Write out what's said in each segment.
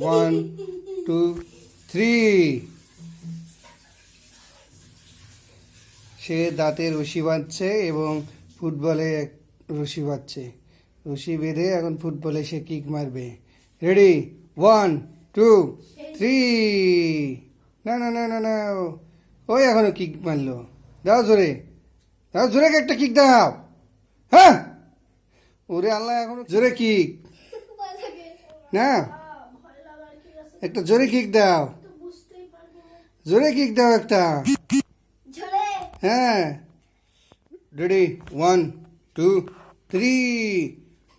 One two three সে দাঁতে রশি বাঁধছে এবং ফুটবলে রশি বাঁধছে। রশি বেঁধে এখন ফুটবলে সে কিক মারবে। রেডি ওয়ান টু থ্রি না না না না না ওই এখনও কিক মারলো। দাও জোরে। দাও জোরে একটা কিক দাও হ্যাঁ? ওরে আল্লাহ এখনও জোরে কিক না? একটা জোরে কিক দাও। জোরে কিক দাও একটা। হ্যাঁ। রেডি ওয়ান টু থ্রি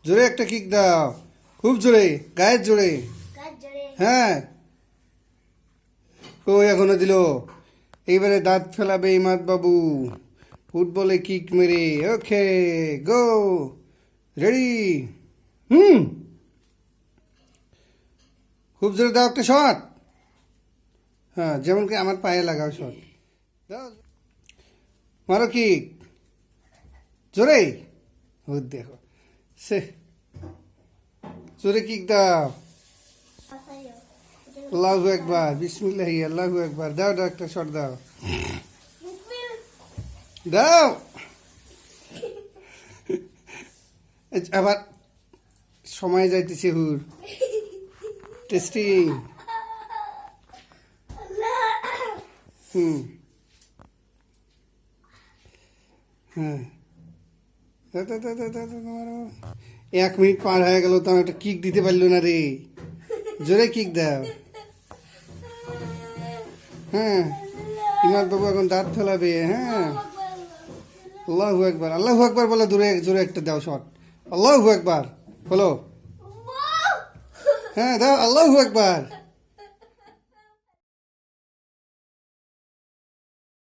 জোরে একটা কিক দাও। খুব জোরে। গায়ের জোরে। হ্যাঁ। ও এখনও দিল। এইবারে দাঁত ফেলাবে ইমাদ বাবু। ফুটবলে কিক মেরে। Okay go ready hmm. খুব জোরে দাও একটা শট। হ্যাঁ যেমন কি আমার পায়ে লাগাও শট। দাও। মারো কিক জোরে? দেখো। সে, জোরে কিক দাও। আল্লাহু একবার, বিসমিল্লাহি আল্লাহু একবার। দাও দাও একটা শট দাও। দাও। এই আবার সময় যাইতেছে হুর। টেস্টিং হুম হ্যাঁ। এক মিনিট পার হয়ে গেল তো একটা কিক দিতে পারল না রে। জোরে কিক দাও। হ্যাঁ। ইমাদ বাবু এখন দাঁত ফেলাবে হ্যাঁ। আল্লাহু একবার আল্লাহু একবার বলে, দূরে, জোরে একটা দাও শট আল্লাহু একবার বলো। হ্যাঁ দাও আল্লাহু একবার